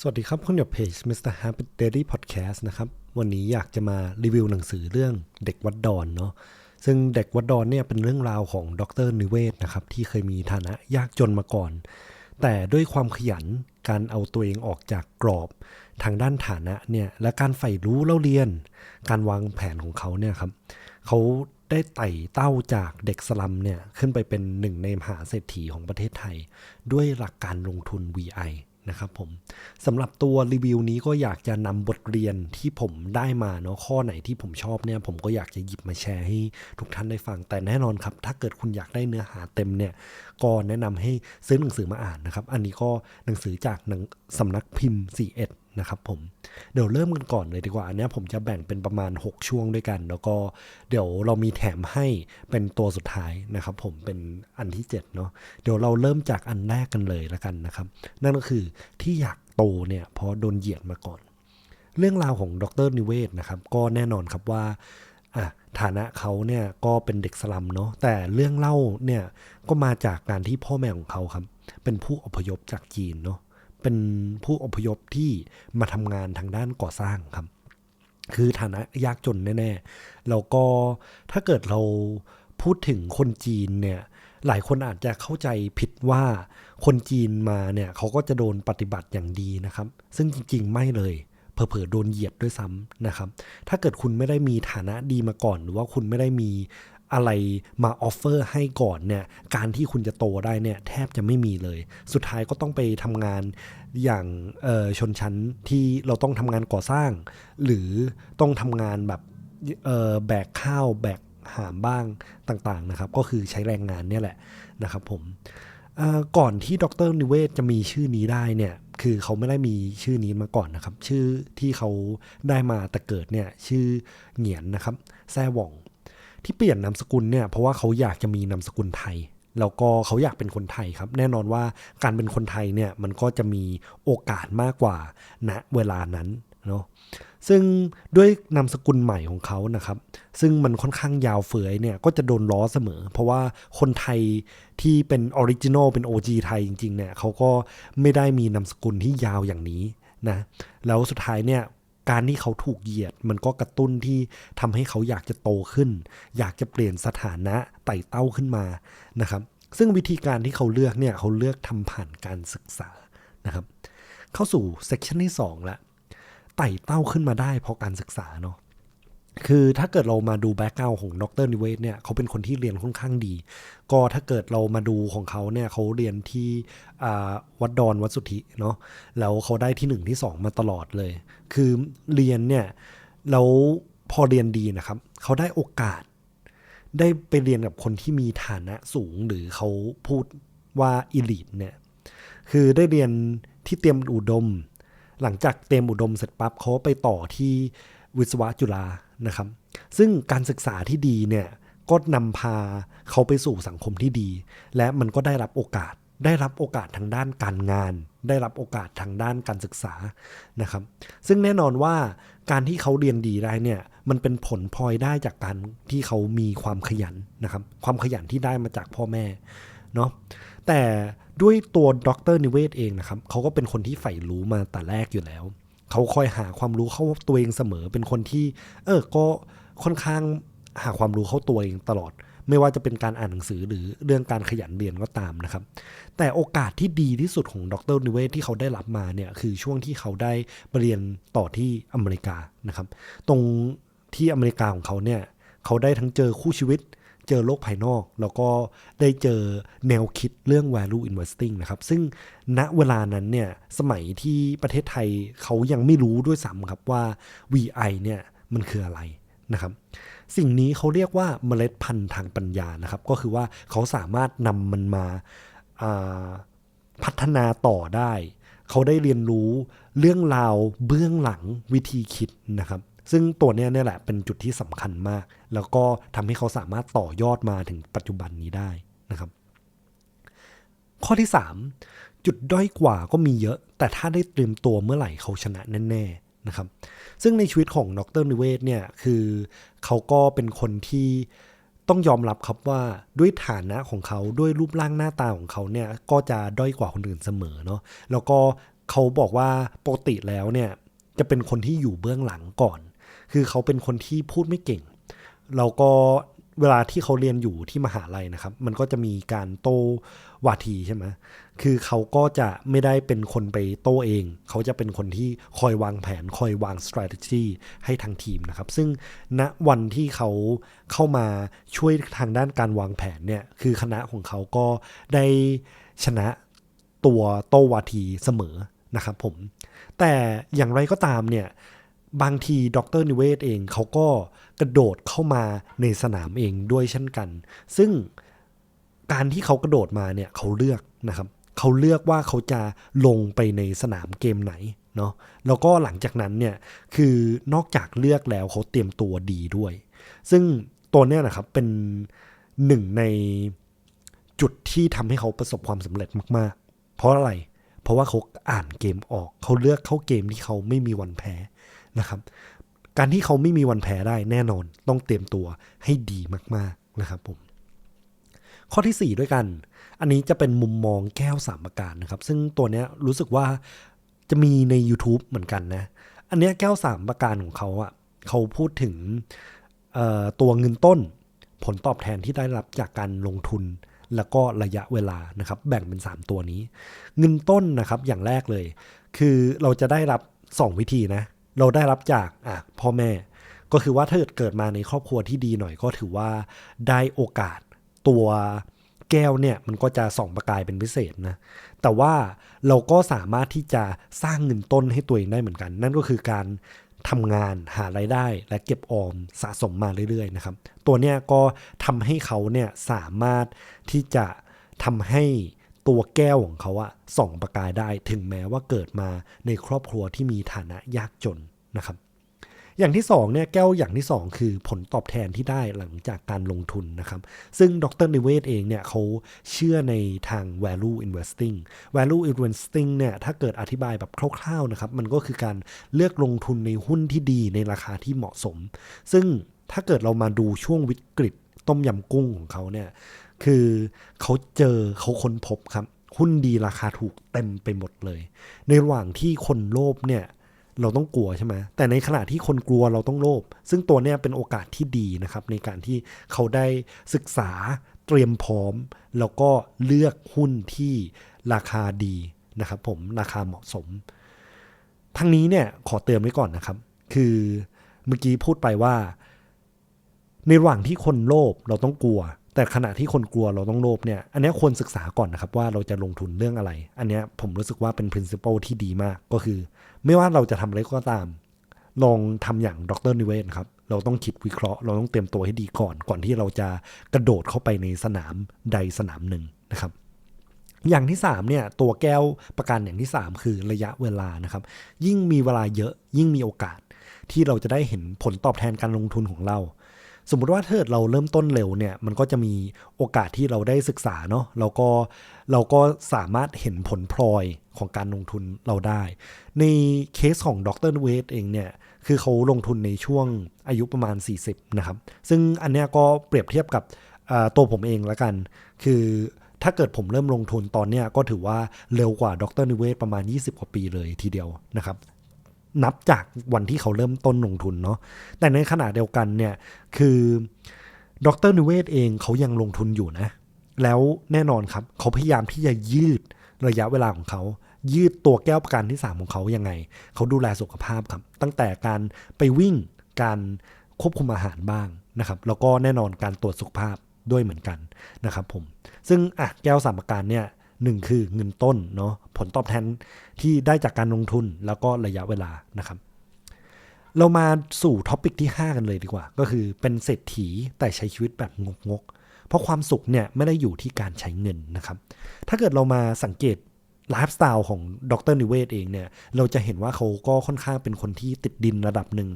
สวัสดีครับคุณอยู่เพจ Mr. Happy Daily Podcast นะครับ วันนี้อยากจะมารีวิวหนังสือเรื่องเด็กวัดดอนเนาะซึ่งเด็กวัดดอนเนี่ยเป็นเรื่องราวของดรนิเวศนะครับ ที่เคยมีฐานะยากจนมาก่อน แต่ด้วยความขยันการเอาตัวเองออกจากกรอบทางด้านฐานะเนี่ยและการใฝ่รู้เล่าเรียน การวางแผนของเขาเนี่ยครับเขาได้ไต่เต้าจากเด็กสลัมเนี่ยขึ้นไปเป็นหนึ่งในมหาเศรษฐีของประเทศไทย ด้วยหลักการลงทุน VI นะครับผมสำหรับตัวรีวิวนี้ก็อยากจะนำบทเรียนที่ผมได้มาเนาะข้อไหนที่ผมชอบเนี่ย ผมก็อยากจะหยิบมาแชร์ให้ทุกท่านได้ฟัง แต่แน่นอนครับ ถ้าเกิดคุณอยากได้เนื้อหาเต็มเนี่ย ก็แนะนำให้ซื้อหนังสือมาอ่านนะครับ อันนี้ก็หนังสือจากหนังสำนักพิมพ์ 41 นะครับผมเดี๋ยวเริ่มกันก่อนเลยดีกว่าอันนี้ผมจะแบ่งเป็นประมาณ 6 ช่วงด้วยกัน แล้วก็เดี๋ยวเรามีแถมให้เป็นตัวสุดท้ายนะครับผมเป็นอันที่7เนาะเดี๋ยวเราเริ่มจากอันแรกกันเลยละกันนะครับ นั่นก็คือที่อยากโตเนี่ยเพราะโดนเหยียดมาก่อน เรื่องราวของดรนิเวศนะครับ ก็แน่นอนครับว่าฐานะเขาเนี่ยก็เป็นเด็กสลัมเนาะแต่เรื่องเล่าเนี่ยก็มาจากการที่พ่อแม่ของเขาครับเป็นผู้อพยพจากจีนเนาะ เป็นผู้อพยพที่มาทำงานทางด้านก่อสร้างครับ คือฐานะยากจนแน่ๆ แล้วก็ถ้าเกิดเราพูดถึงคนจีนเนี่ยหลายคนอาจจะเข้าใจผิดว่าคนจีนมาเนี่ยเขาก็จะโดนปฏิบัติอย่างดีนะครับ ซึ่งจริงๆ ไม่เลยเผลอๆโดนเหยียดด้วยซ้ำนะครับ ถ้าเกิดคุณไม่ได้มีฐานะดีมาก่อน หรือว่าคุณไม่ได้มี อะไรมาออฟเฟอร์ให้ก่อนเนี่ยการที่คุณจะโตได้เนี่ยแทบจะไม่มีเลย สุดท้ายก็ต้องไปทำงานอย่างชนชั้นที่เราต้องทำงานก่อสร้าง หรือต้องทำงานแบบแบกข้าวแบกหามบ้างต่างๆนะครับ ก็คือใช้แรงงานเนี่ยแหละนะครับผมก่อนที่ดรนิเวศจะมีชื่อนี้ได้เนี่ยคือเขาไม่ได้มีชื่อนี้มาก่อนนะครับ ชื่อที่เขาได้มาแต่เกิดเนี่ยชื่อเหงียนนะครับแซ่หว่อง ที่เปลี่ยนนามสกุลเนี่ยเพราะว่าเขาอยากจะมีนามสกุลไทย แล้วก็เขาอยากเป็นคนไทยครับ แน่นอนว่าการเป็นคนไทยเนี่ยมันก็จะมีโอกาสมากกว่าณนะเวลานั้นเนาะซึ่งด้วยนามสกุลใหม่ของเขานะครับ ซึ่งมันค่อนข้างยาวเฟือยเนี่ยก็จะโดนล้อเสมอ เพราะว่าคนไทยที่เป็นออริจินอลเป็น OG ไทยจริงๆเนี่ยเขาก็ไม่ได้มีนามสกุลที่ยาวอย่างนี้นะแล้วสุดท้ายเนี่ย การที่เขาถูกเหยียด มันก็กระตุ้นที่ทำให้เขาอยากจะโตขึ้น อยากจะเปลี่ยนสถานะไต่เต้าขึ้นมานะครับ ซึ่งวิธีการที่เขาเลือกเนี่ยเขาเลือกทำผ่านการศึกษานะครับ เข้าสู่เซกชันที่2ละไต่เต้าขึ้นมาได้เพราะการศึกษาเนาะ คือถ้าเกิดเรามาดูแบ็กกราวของดรนิเวศเนี่ยเขาเป็นคนที่เรียนค่อนข้างดี ก็ถ้าเกิดเรามาดูของเขาเนี่ยเขาเรียนที่วัดดอนวัดสุทธิเนาะแล้วเขาได้ที่ 1 ที่ 2 มาตลอดเลย คือเรียนเนี่ยแล้วพอเรียนดีนะครับเขาได้โอกาส ได้ไปเรียนกับคนที่มีฐานะสูงหรือเขาพูดว่าอิลิทเนี่ยคือได้เรียนที่เตรียมอุดม หลังจากเต็มอุดมเสร็จปั๊บเขาไปต่อที่วิศวะจุฬา นะครับ ซึ่งการศึกษาที่ดีเนี่ยก็นำพาเขาไปสู่สังคมที่ดี และมันก็ได้รับโอกาส ได้รับโอกาสทางด้านการงาน ได้รับโอกาสทางด้านการศึกษานะครับ ซึ่งแน่นอนว่าการที่เขาเรียนดีได้เนี่ยมันเป็นผลพลอยได้จากการที่เขามีความขยันนะครับ ความขยันที่ได้มาจากพ่อแม่เนาะแต่ด้วยตัวดรนิเวศเองนะครับเขาก็เป็นคนที่ใฝ่รู้มาแต่แรกอยู่แล้ว เขาคอยหาความรู้เข้าตัวเองเสมอ เป็นคนที่ เออ ก็ค่อนข้างหาความรู้เข้าตัวเองตลอด ไม่ว่าจะเป็นการอ่านหนังสือหรือเรื่องการขยันเรียนก็ตามนะครับ แต่โอกาสที่ดีที่สุดของดรนิเวศที่เขาได้รับมาเนี่ยคือช่วงที่เขาได้เรียนต่อที่อเมริกานะครับ ตรงที่อเมริกาของเขาเนี่ยเขาได้ทั้งเจอคู่ชีวิต เจอโลกภายนอก แล้วก็ได้เจอแนวคิดเรื่อง value investing นะครับ ซึ่งณเวลานั้นเนี่ยสมัยที่ประเทศไทยเขายังไม่รู้ด้วยซ้ำครับว่า VI เนี่ยมันคืออะไรนะครับสิ่งนี้เขาเรียกว่าเมล็ดพันธุ์ทางปัญญานะครับ ก็คือว่าเขาสามารถนำมันมาาพัฒนาต่อได้ เขาได้เรียนรู้เรื่องราวเบื้องหลังวิธีคิดนะครับ ซึ่งตัวนี้เนี่ยแหละเป็นจุดที่สำคัญมาก แล้วก็ทำให้เขาสามารถต่อยอดมาถึงปัจจุบันนี้ได้นะครับ ข้อที่ 3 จุดด้อยกว่าก็มีเยอะ แต่ถ้าได้เตรียมตัวเมื่อไหร่เขาชนะแน่ๆนะครับ ซึ่งในชีวิตของดรนิเวศเนี่ยคือเขาก็เป็นคนที่ต้องยอมรับครับว่าด้วยฐานะของเขาด้วยรูปร่างหน้าตาของเขาเนี่ยก็จะด้อยกว่าคนอื่นเสมอเนาะแล้วก็เขาบอกว่าปกติแล้วเนี่ยจะเป็นคนที่อยู่เบื้องหลังก่อน คือเขาเป็นคนที่พูดไม่เก่งแล้วก็เวลาที่เขาเรียนอยู่ที่มหาลัยนะครับ มันก็จะมีการโต้วาทีใช่ไหมคือเขาก็จะไม่ได้เป็นคนไปโต้เอง เขาจะเป็นคนที่คอยวางแผน คอยวาง strategy ให้ทางทีมนะครับ ซึ่งณวันที่เขาเข้ามาช่วยทางด้านการวางแผนเนี่ย คือคณะของเขาก็ได้ชนะตัวโต้วาทีเสมอนะครับผม แต่อย่างไรก็ตามเนี่ย บางทีดรนิเวศเองเขาก็กระโดดเข้ามาในสนามเองด้วยเช่นกัน ซึ่งการที่เขากระโดดมาเนี่ยเขาเลือกนะครับเขาเลือกว่าเขาจะลงไปในสนามเกมไหนเนาะแล้วก็หลังจากนั้นเนี่ยคือนอกจากเลือกแล้วเขาเตรียมตัวดีด้วย ซึ่งตัวเนี้ยนะครับเป็นหนึ่งในจุดที่ทำให้เขาประสบความสำเร็จมาก ๆ เพราะอะไร เพราะว่าเขาอ่านเกมออก เขาเลือกเข้าเกมที่เขาไม่มีวันแพ้ นะครับ การที่เขาไม่มีวันแพ้ได้แน่นอน ต้องเตรียมตัวให้ดีมาก ๆนะครับผม ข้อที่ 4 ด้วยกัน อันนี้จะเป็นมุมมองแก้วสามประการนะครับ ซึ่งตัวเนี้ยรู้สึกว่าจะมีใน YouTube เหมือนกันนะ อันเนี้ยแก้วสามประการของเขาอะ่ะเขาพูดถึงตัวเงินต้นผลตอบแทนที่ได้รับจากการลงทุนแล้วก็ระยะเวลานะครับ แบ่งเป็น 3 ตัวนี้ เงินต้นนะครับอย่างแรกเลย คือเราจะได้รับ 2 วิธีนะ เราได้รับจากอะพ่อแม่ ก็คือว่าถ้าเกิดมาในครอบครัวที่ดีหน่อยก็ถือว่าได้โอกาสตัวแก้วเนี่ยมันก็จะส่องประกายเป็นพิเศษนะ แต่ว่าเราก็สามารถที่จะสร้างเงินต้นให้ตัวเองได้เหมือนกัน นั่นก็คือการทำงานหาไรายได้ และเก็บออมสะสมมาเรื่อยๆนะครับ ตัวเนี้ยก็ทำให้เขาเนี่ยสามารถที่จะทำให้ ตัวแก้วของเขาอะส่องประกายได้ถึงแม้ว่าเกิดมาในครอบครัวที่มีฐานะยากจนนะครับ อย่างที่2เนี่ยแก้วอย่างที่ 2 คือผลตอบแทนที่ได้หลังจากการลงทุนนะครับ ซึ่งดรนิเวศเองเนี่ยเขาเชื่อในทาง value investing value investing เนี่ยถ้าเกิดอธิบายแบบคร่าวๆนะครับ มันก็คือการเลือกลงทุนในหุ้นที่ดีในราคาที่เหมาะสม ซึ่งถ้าเกิดเรามาดูช่วงวิกฤตต้มยำกุ้งของเขาเนี่ย คือเขาเจอเขาค้นพบครับ หุ้นดีราคาถูกเต็มไปหมดเลย ในระหว่างที่คนโลภเนี่ยเราต้องกลัวใช่ไหมแต่ในขณะที่คนกลัวเราต้องโลภซึ่งตัวเนี้ยเป็นโอกาสที่ดีนะครับ ในการที่เขาได้ศึกษาเตรียมพร้อม แล้วก็เลือกหุ้นที่ราคาดีนะครับ ผมราคาเหมาะสม ทั้งนี้เนี่ยขอเตือนไว้ก่อนนะครับ คือเมื่อกี้พูดไปว่า ในระหว่างที่คนโลภเราต้องกลัว แต่ขณะที่คนกลัวเราต้องโลภเนี่ย อันนี้ควรศึกษาก่อนนะครับว่าเราจะลงทุนเรื่องอะไร อันนี้ผมรู้สึกว่าเป็น principle ที่ดีมากก็คือ ไม่ว่าเราจะทำอะไรก็ตาม ลองทำอย่างดรนิเวศครับ เราต้องคิดวิเคราะห์ เราต้องเตรียมตัวให้ดีก่อน ก่อนที่เราจะกระโดดเข้าไปในสนามใดสนามหนึ่งนะครับอย่างที่3เนี่ยตัวแก้วประกันอย่างที่ 3 คือระยะเวลานะครับ ยิ่งมีเวลาเยอะยิ่งมีโอกาส ที่เราจะได้เห็นผลตอบแทนการลงทุนของเรา สมมติว่าถ้าเราเริ่มต้นเร็วเนี่ย มันก็จะมีโอกาสที่เราได้ศึกษาเนาะเราก็เราก็สามารถเห็นผลพลอยของการลงทุนเราได้ ในเคสของดรเวทเองเนี่ยคือเขาลงทุนในช่วงอายุประมาณ 40 นะครับ ซึ่งอันเนี้ยก็เปรียบเทียบกับตัวผมเองล้วกัน คือถ้าเกิดผมเริ่มลงทุนตอนเนี้ยก็ถือว่าเร็วกว่าดรนิเวศประมาณ 20 กว่าปีเลยทีเดียวนะครับ นับจากวันที่เขาเริ่มต้นลงทุนเนาะแต่ในขณะเดียวกันเนี่ยคือดรนิเวศเองเขายังลงทุนอยู่นะ แล้วแน่นอนครับ เขาพยายามที่จะยืดระยะเวลาของเขา ยืดตัวแก้วประกันที่ 3 ของเขายังไง เขาดูแลสุขภาพครับ ตั้งแต่การไปวิ่งการควบคุมอาหารบ้างนะครับ แล้วก็แน่นอนการตรวจสุขภาพด้วยเหมือนกันนะครับผม ซึ่งอะแก้วสามประการเนี่ย หนึ่งคือเงินต้นเนาะผลตอบแทนที่ได้จากการลงทุนแล้วก็ระยะเวลานะครับเรามาสู่ท็อปิกที่ 5 กันเลยดีกว่า ก็คือเป็นเศรษฐีแต่ใช้ชีวิตแบบงกๆเพราะความสุขเนี่ยไม่ได้อยู่ที่การใช้เงินนะครับ ถ้าเกิดเรามาสังเกตไลฟ์สไตล์ของดรนิเวศเองเนี่ย เราจะเห็นว่าเขาก็ค่อนข้างเป็นคนที่ติดดินระดับหนึ่ง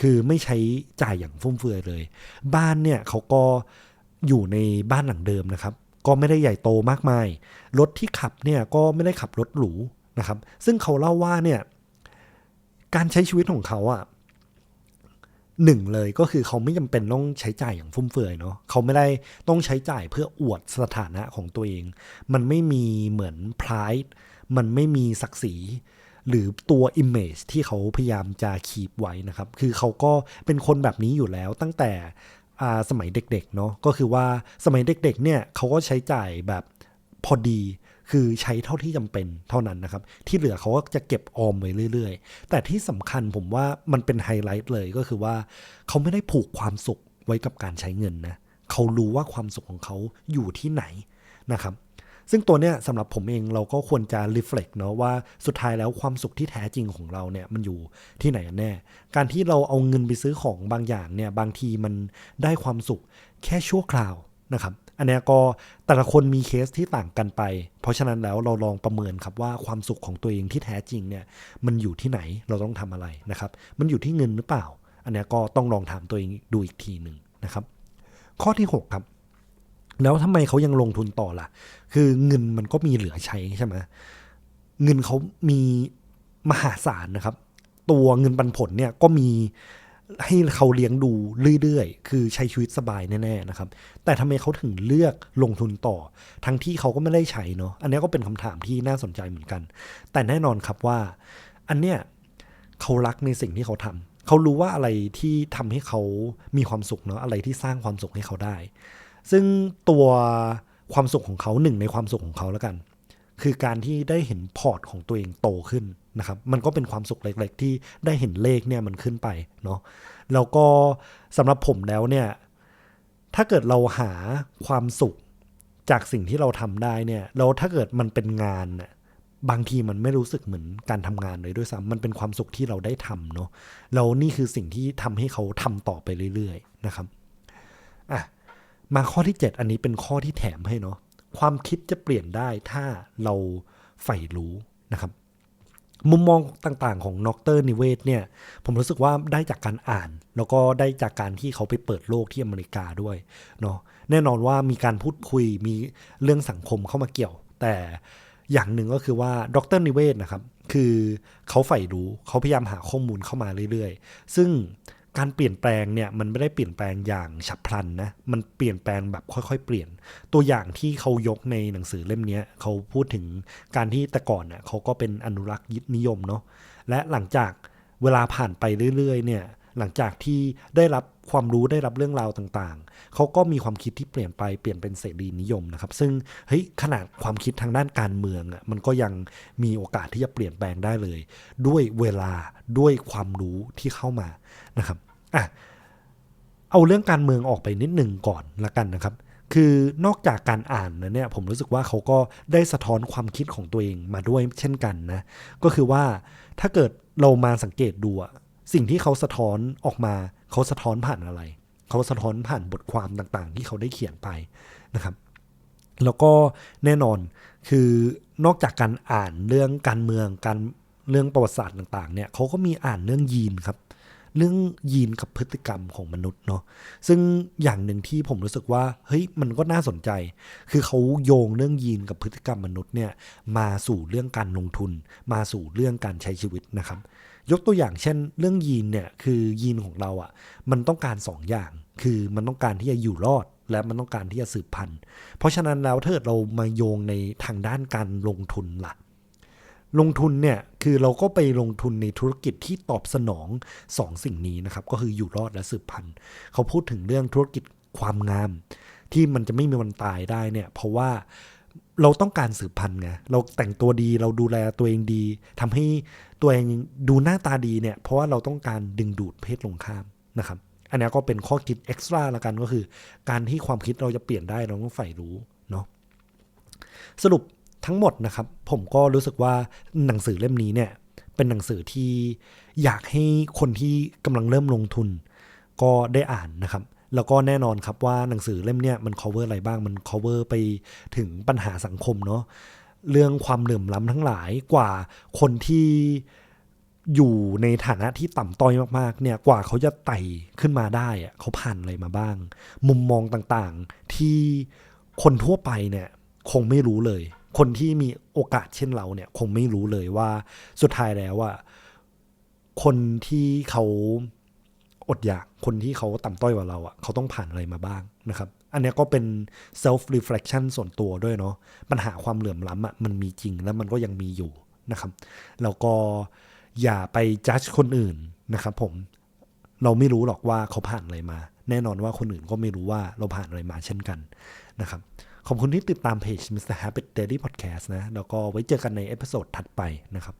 คือไม่ใช้จ่ายอย่างฟุ่มเฟือยเลย บ้านเนี่ยเขาก็อยู่ในบ้านหลังเดิมนะครับ ก็ไม่ได้ใหญ่โตมากมาย รถที่ขับเนี่ยก็ไม่ได้ขับรถหรูนะครับ ซึ่งเขาเล่าว่าเนี่ยการใช้ชีวิตของเขาอะหนึ่งเลยก็คือเขาไม่จำเป็นต้องใช้จ่ายอย่างฟุ่มเฟือยเนาะเขาไม่ได้ต้องใช้จ่ายเพื่ออวดสถานะของตัวเอง มันไม่มีเหมือนพลายมันไม่มีศักดิ์ศรีหรือตัว image ที่เขาพยายามจะคีบไว้นะครับ คือเขาก็เป็นคนแบบนี้อยู่แล้วตั้งแต่ สมัยเด็กๆเนาะก็คือว่าสมัยเด็กๆเนี่ยเขาก็ใช้จ่ายแบบพอดีคือใช้เท่าที่จำเป็นเท่านั้นนะครับ ที่เหลือเขาก็จะเก็บออมไว้เรื่อยๆ แต่ที่สำคัญผมว่ามันเป็นไฮไลท์เลยก็คือว่า เขาไม่ได้ผูกความสุขไว้กับการใช้เงินนะเขารู้ว่าความสุขของเขาอยู่ที่ไหนนะครับ ซึ่งตัวเนี้ยสำหรับผมเองเราก็ควรจะ reflect เนาะว่าสุดท้ายแล้วความสุขที่แท้จริงของเราเนี่ยมันอยู่ที่ไหนกันแน่ การที่เราเอาเงินไปซื้อของบางอย่างเนี่ยบางทีมันได้ความสุขแค่ชั่วคราวนะครับอันนี้ก็แต่ละคนมีเคสที่ต่างกันไป เพราะฉะนั้นแล้วเราลองประเมินครับว่าความสุขของตัวเองที่แท้จริงเนี่ยมันอยู่ที่ไหนเราต้องทำอะไรนะครับ มันอยู่ที่เงินหรือเปล่า อันนี้ก็ต้องลองถามตัวเองดูอีกทีหนึ่งนะครับ ข้อที่ 6 ครับ แล้วทำไมเขายังลงทุนต่อล่ะ คือเงินมันก็มีเหลือใช้ใช่ไหมเงินเขามีมหาศาลนะครับ ตัวเงินปันผลเนี่ยก็มีให้เขาเลี้ยงดูเรื่อยๆ คือใช้ชีวิตสบายแน่ๆนะครับ แต่ทำไมเขาถึงเลือกลงทุนต่อ ทั้งที่เขาก็ไม่ได้ใช้เนาะ อันนี้ก็เป็นคำถามที่น่าสนใจเหมือนกัน แต่แน่นอนครับว่า อันเนี้ยเขารักในสิ่งที่เขาทำ เขารู้ว่าอะไรที่ทำให้เขามีความสุขเนาะ อะไรที่สร้างความสุขให้เขาได้ ซึ่งตัวความสุขของเขาหนึ่งในความสุขของเขาแล้วกัน คือการที่ได้เห็นพอร์ตของตัวเองโตขึ้นนะครับ มันก็เป็นความสุขเล็กๆ ที่ได้เห็นเลขเนี่ยมันขึ้นไปเนาะแล้วก็สำหรับผมแล้วเนี่ย ถ้าเกิดเราหาความสุขจากสิ่งที่เราทำได้เนี่ยแล้วถ้าเกิดมันเป็นงานน่ะบางทีมันไม่รู้สึกเหมือนการทำงานเลยด้วยซ้ำมันเป็นความสุขที่เราได้ทำเนาะแล้วนี่คือสิ่งที่ทำให้เขาทำต่อไปเรื่อย ๆ นะครับ อะ มาข้อที่ 7 อันนี้เป็นข้อที่แถมให้เนาะความคิดจะเปลี่ยนได้ถ้าเราใฝ่รู้นะครับ มุมมองต่างๆของนอกเตอร์นิเวศเนี่ย ผมรู้สึกว่าได้จากการอ่าน แล้วก็ได้จากการที่เขาไปเปิดโลกที่อเมริกาด้วยเนาะแน่นอนว่ามีการพูดคุยมีเรื่องสังคมเข้ามาเกี่ยว แต่อย่างหนึ่งก็คือว่าดรนิเวศนะครับ คือเขาใฝ่รู้เขาพยายามหาข้อมูลเข้ามาเรื่อยๆ ซึ่ง การเปลี่ยนแปลงเนี่ยมันไม่ได้เปลี่ยนแปลงอย่างฉับพลันนะมันเปลี่ยนแปลงแบบค่อยๆ เปลี่ยน ตัวอย่างที่เขายกในหนังสือเล่มนี้เขาพูดถึงการที่แต่ก่อนเน่ยเขาก็เป็นอนุรักษ์นิยมเนาะและหลังจากเวลาผ่านไปเรื่อยๆเนี่ยหลังจากที่ได้รับความรู้ได้รับเรื่องราวต่างๆ เขาก็มีความคิดที่เปลี่ยนไปเปลี่ยนเป็นเสรีนิยมนะครับ ซึ่งเฮ้ยขนาดความคิดทางด้านการเมืองอะมันก็ยังมีโอกาสที่จะเปลี่ยนแปลงได้เลย ด้วยเวลาด้วยความรู้ที่เข้ามานะครับ อะเอาเรื่องการเมืองออกไปนิดหนึ่งก่อนละกันนะครับ คือนอกจากการอ่านนะเนี่ยผมรู้สึกว่าเขาก็ได้สะท้อนความคิดของตัวเองมาด้วยเช่นกันนะ ก็คือว่าถ้าเกิดเรามาสังเกตดูสิ่งที่เขาสะท้อนออกมา เขาสะท้อนผ่านอะไร เขาสะท้อนผ่านบทความต่างๆ ที่เขาได้เขียนไปนะครับ แล้วก็แน่นอนคือนอกจากการอ่านเรื่องการเมืองการเรื่องประวัติศาสตร์ต่างๆเนี่ยเขาก็มีอ่านเรื่องยีนครับ เรื่องยีนกับพฤติกรรมของมนุษย์เนาะซึ่งอย่างหนึ่งที่ผมรู้สึกว่าเฮ้ยมันก็น่าสนใจ คือเขาโยงเรื่องยีนกับพฤติกรรมมนุษย์เนี่ยมาสู่เรื่องการลงทุน มาสู่เรื่องการใช้ชีวิตนะครับ ยกตัวอย่างเช่น เรื่องยีนเนี่ยคือยีนของเราอะ่ะมันต้องการ2ออย่าง คือมันต้องการที่จะอยู่รอดและมันต้องการที่จะสืบพันธุ์ เพราะฉะนั้นแล้วถ้าเกิดเรามาโยงในทางด้านการลงทุนล่ะ ลงทุนเนี่ยคือเราก็ไปลงทุนในธุรกิจที่ตอบสนองสองสิ่งนี้นะครับ ก็คืออยู่รอดและสืบพันธุ์เขาพูดถึงเรื่องธุรกิจความงาม ที่มันจะไม่มีวันตายได้เนี่ยเพราะว่าเราต้องการสืบพันธุ์ไงเราแต่งตัวดีเราดูแลตัวเองดีทำให้ตัวเองดูหน้าตาดีเนี่ยเพราะว่าเราต้องการดึงดูดเพศตรงข้ามนะครับอันนี้ก็เป็นข้อคิดเอ็กซ์ตร้าละกันก็คือ การที่ความคิดเราจะเปลี่ยนได้เราต้องใฝ่รู้เนาะสรุป ทั้งหมดนะครับ ผมก็รู้สึกว่าหนังสือเล่มนี้เนี่ย เป็นหนังสือที่อยากให้คนที่กำลังเริ่มลงทุน ก็ได้อ่านนะครับ แล้วก็แน่นอนครับว่าหนังสือเล่มเนี้ยมัน cover อะไรบ้างมัน cover ไปถึงปัญหาสังคมเนาะเรื่องความเหลื่อมล้ำทั้งหลายกว่าคนที่อยู่ในฐานะที่ต่ำต้อยมากๆ เนี่ยกว่าเขาจะไต่ขึ้นมาได้อะเขาผ่านอะไรมาบ้าง มุมมองต่างๆ ที่คนทั่วไปเนี่ย คงไม่รู้เลย คนที่มีโอกาสเช่นเราเนี่ยคงไม่รู้เลยว่าสุดท้ายแล้วอะคนที่เขาอดอยากคนที่เขาต่ำต้อยกว่าเราอะเขาต้องผ่านอะไรมาบ้างนะครับ อันนี้ก็เป็น self reflection ส่วนตัวด้วยเนาะปัญหาความเหลื่อมล้ำอะมันมีจริงแล้วมันก็ยังมีอยู่นะครับ แล้วก็อย่าไป judge คนอื่นนะครับผมเราไม่รู้หรอกว่าเขาผ่านอะไรมา แน่นอนว่าคนอื่นก็ไม่รู้ว่าเราผ่านอะไรมาเช่นกันนะครับ ขอบคุณที่ติดตามเพจ Mr. Habit Daily Podcast นะ แล้วก็ไว้เจอกันในเอพิโซดถัดไปนะครับ